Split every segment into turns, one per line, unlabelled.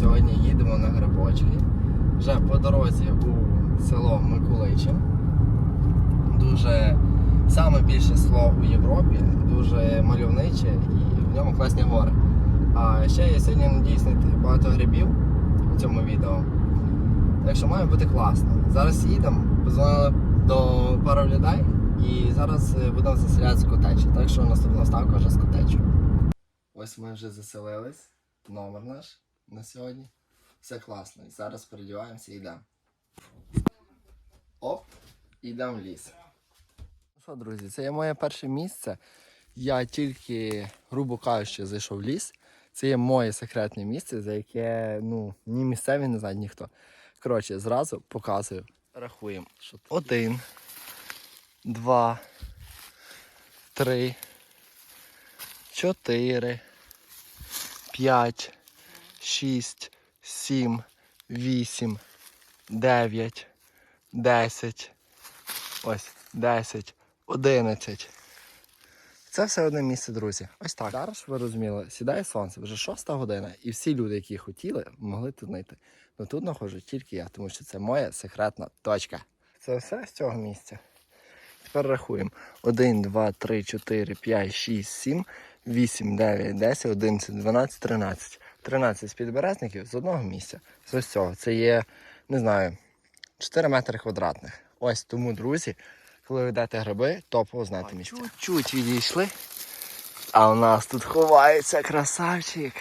Сьогодні їдемо на грибочки. Вже по дорозі у село Миколичин. Дуже саме більше село у Європі, дуже мальовниче і в ньому класні гори. А ще я сьогодні надіюсь знайти багато грибів у цьому відео. Так що має бути класно. Зараз їдемо, позвонили до пару людей і зараз е, будемо заселяти з котечі. Так що наступна ставка вже з котечу. Ось ми вже заселились. Номер наш на сьогодні. Все класно. І зараз передіваємося і йдемо. Оп, йдемо в ліс. Ну що, друзі, це є моє перше місце. Я тільки, грубо кажучи, зайшов в ліс. Це є моє секретне місце, за яке ну, ні місцеві не знають ніхто. Коротше, зразу показую. Рахуємо. Один, два, три, чотири, п'ять, шість, сім, вісім, дев'ять, десять. Ось, десять, одинадцять. Це все одне місце, друзі. Ось так. Зараз ви розуміли, сідає сонце, вже шоста година, і всі люди, які хотіли, могли тут знайти. Ну тут знаходжу тільки я, тому що це моя секретна точка. Це все з цього місця. Тепер рахуємо. 1, 2, 3, 4, 5, 6, 7, 8, 9, 10, 11, 12, 13. 13 спідберезників з одного місця. З ось цього. Це є, не знаю, 4 метри квадратних. Ось тому, друзі, коли ви йдете гриби, топово знати місця. Чуть-чуть відійшли. А у нас тут ховається красавчик.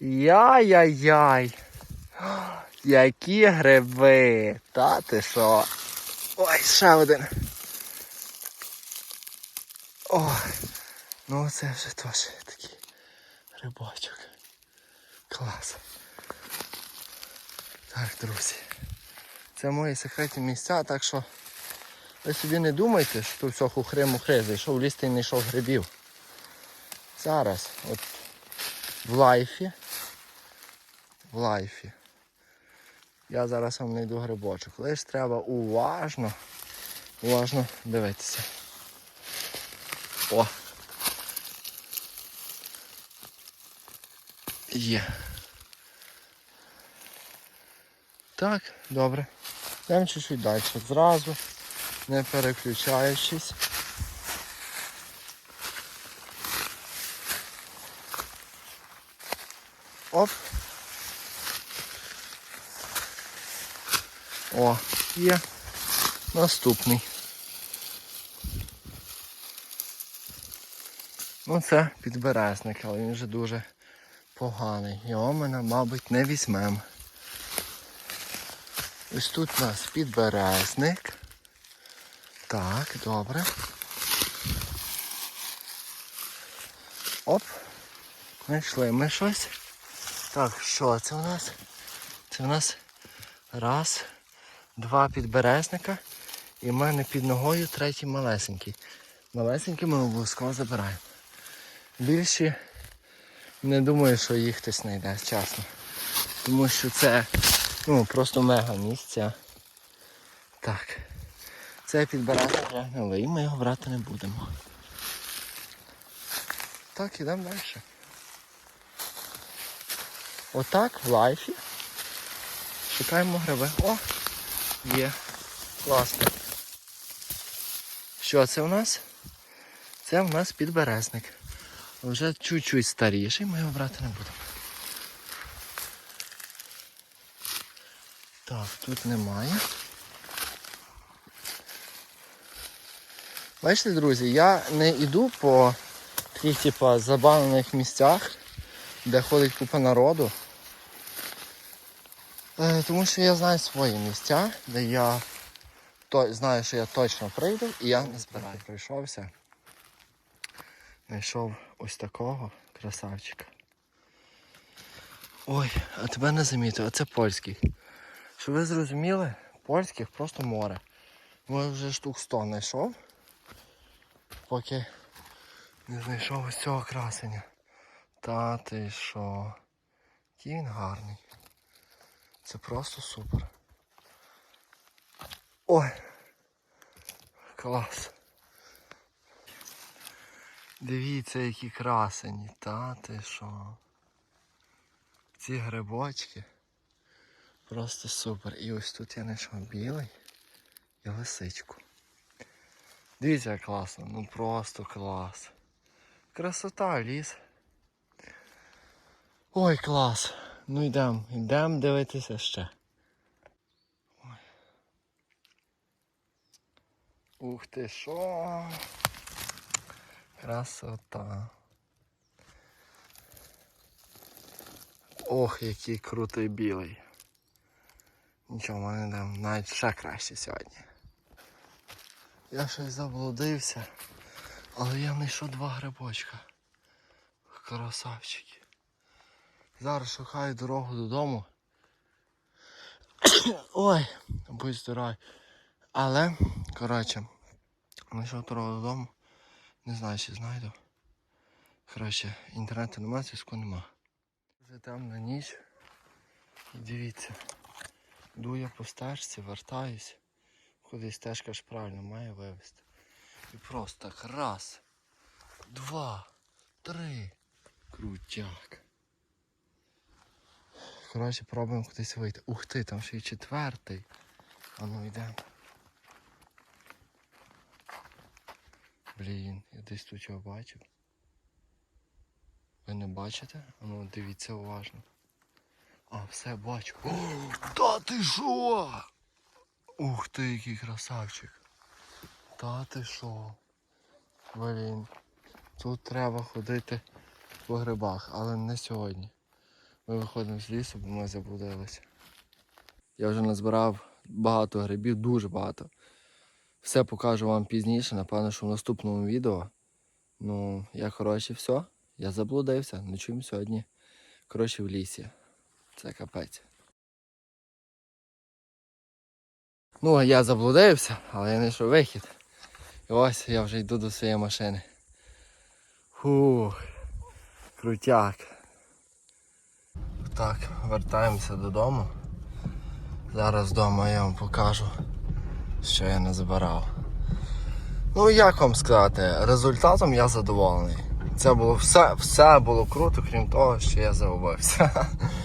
Яй-яй-яй. Які гриби! Та ти що? Ой, ще один. Ой, ну це вже теж такий грибочок. Клас. Так, друзі. Це мої секретні місця, так що ви собі не думайте, що тут все хухри-мухри, зайшов в ліс та й не йшов грибів. Зараз, от в лайфі. В лайфі. Я зараз вам знайду грибочок. Лиш треба уважно, уважно дивитися. О! Є. Так, добре. Йдемо чуть-чуть далі. Зразу, не переключаючись. Оп. О, є. Наступний. Ну це підберезник, але він вже дуже поганий. Його ми, мабуть, не візьмемо. Ось тут у нас підберезник. Так, добре. Оп. Знайшли ми щось. Так, що це у нас? Це у нас раз, два підберезника. І в мене під ногою третій малесенький. Малесенький ми обов'язково забираємо. Більші не думаю, що їх хтось знайде, чесно. Тому що це ну, просто мега місця. Так. Це підбирати вже новий, ми його брати не будемо. Так, ідемо далі. Отак в лайфі. Шукаємо гриби. О! Є. Класно. Що це у нас? Це у нас підберезник. Вже чуть-чуть старіший, ми його брати не будемо. Так, тут немає. Бачите, друзі, я не йду по таких типа забавлених місцях, де ходить купа народу. Е, Тому що я знаю свої місця, де я то, знаю, що я точно прийду і я не збираю. Прийшовся. Знайшов ось такого красавчика. Ой, а тебе не замітив, а це польський. Щоб ви зрозуміли, польських просто море. Може вже штук 100 знайшов, поки не знайшов ось цього красення. Та ти що? Який він гарний. Це просто супер. Ой! Клас. Дивіться, які красені, та ти що. ці грибочки. Просто супер. І ось тут я знайшов білий і лисичку. Дивіться, як класно, ну просто клас. Красота, ліс. Ой, клас. Ну йдемо, йдемо дивитися ще. Ой. Ух ти що. Красота. Ох, який крутий білий. Нічого, в мене там навіть ще краще сьогодні. Я щось заблудився, але я знайшов два грибочка. Красавчики. Зараз шукаю дорогу додому. Ой, будь здоровий. Але, коротше, знайшов дорогу додому. Не знаю, чи знайду. Коротше, інтернету немає, зв'язку нема. Вже темна ніч. Дивіться. Йду я по стежці, вертаюсь. Кудись стежка ж правильно має вивезти. І просто так раз, два, три. Крутяк. Коротше, пробуємо кудись вийти. Ух ти, там ще й четвертий. А ну йдемо. Блін, я десь тут його бачив. Ви не бачите? А ну дивіться уважно. А, все бачу. О, та ти що? Ух ти, який красавчик. Та ти що? Блін. Тут треба ходити по грибах, але не сьогодні. Ми виходимо з лісу, бо ми заблудилися. Я вже назбирав багато грибів, дуже багато. Все покажу вам пізніше, напевно, що в наступному відео. Ну, я коротше все. Я заблудився, ночуємо сьогодні. Коротше, в лісі. Це капець. Ну, а я заблудився, але я знайшов вихід. І ось я вже йду до своєї машини. Фух, крутяк. Так, вертаємося додому. Зараз вдома я вам покажу, що я не збирав. Ну як вам сказати, результатом я задоволений. Це було все, все було круто, крім того, що я загубився.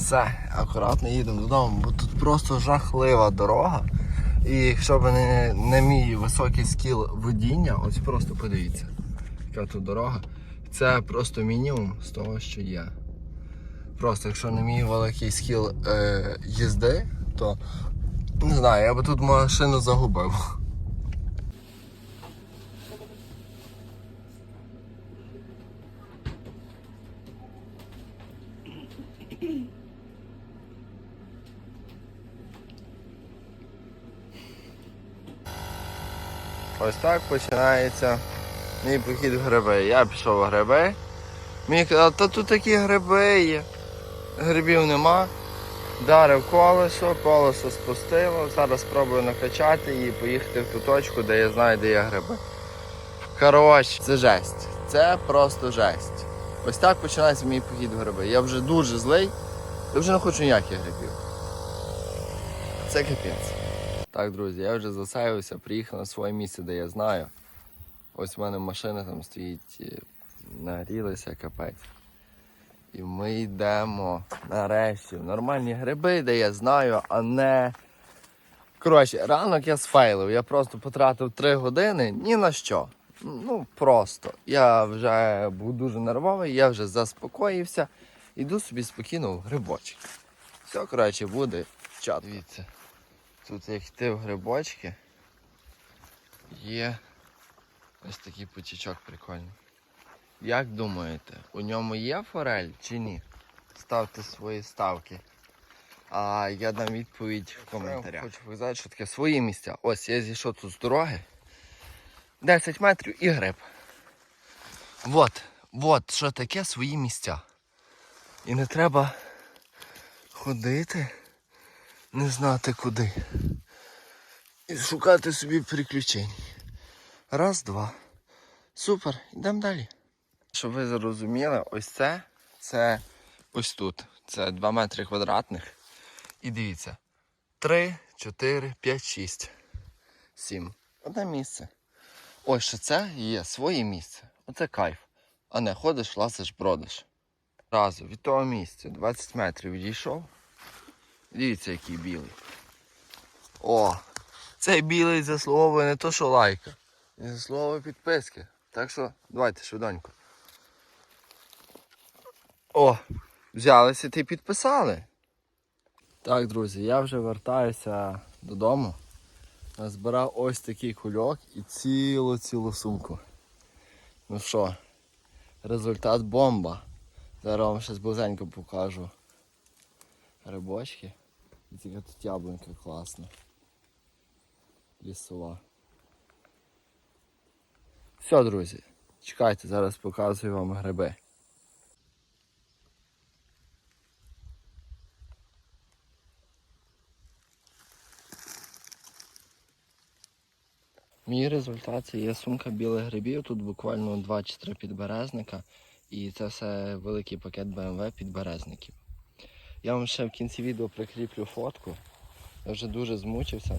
Все, акуратно їдемо додому, бо тут просто жахлива дорога. І якщо б не, не мій високий скіл водіння, ось просто подивіться, яка тут дорога. Це просто мінімум з того, що є. Просто якщо не мій великий скіл е, їзди, то не знаю, я би тут машину загубив. Ось так починається мій похід в гриби. Я пішов в гриби. Мені казали, та тут такі гриби є. Грибів нема. Дарив колесо, колесо спустило. Зараз спробую накачати і поїхати в ту точку, де я знаю, де є гриби. Коротше, це жесть. Це просто жесть. Ось так починається мій похід в гриби. Я вже дуже злий, я вже не хочу ніяких грибів. Це капець. Так, друзі, я вже засаювався, приїхав на своє місце, де я знаю. Ось в мене машина там стоїть, і нагрілася капець. І ми йдемо нарешті в нормальні гриби, де я знаю, а не. Коротше, ранок я сфейлив, я просто потратив 3 години ні на що. Ну просто. Я вже був дуже нервовий, я вже заспокоївся. Іду собі спокійно в грибочки. Все, коротше, буде чат. Дивіться. Тут як йти в грибочки, є ось такий потічок прикольний. Як думаєте, у ньому є форель чи ні? Ставте свої ставки. А я дам відповідь в коментарях. Хочу показати, що таке свої місця. Ось я зійшов тут з дороги. 10 метрів і гриб. Вот, вот, що таке свої місця. І не треба ходити не знати куди. І шукати собі приключень. Раз, два. Супер, йдемо далі. Щоб ви зрозуміли, ось це, це ось тут. Це 2 метри квадратних. І дивіться. 3, 4, 5, 6, 7. Одне місце. Ось що це є своє місце. Оце кайф. А не ходиш, ласиш, бродиш. Разу від того місця 20 метрів відійшов. Дивіться, який білий. О! Цей білий заслуговує не то, що лайка. Він заслуговує підписки. Так що давайте швиденько. О! Взялися ти підписали. Так, друзі, я вже вертаюся додому. Назбирав ось такий кульок і цілу-цілу сумку. Ну що, результат бомба. Зараз вам ще близенько покажу грибочки. Тільки тут яблунька класна. Лісова. Все, друзі, чекайте, зараз показую вам гриби. Мій результат це є сумка білих грибів. Тут буквально 2 чи 3 підберезника. І це все великий пакет BMW підберезників. Я вам ще в кінці відео прикріплю фотку. Я вже дуже змучився.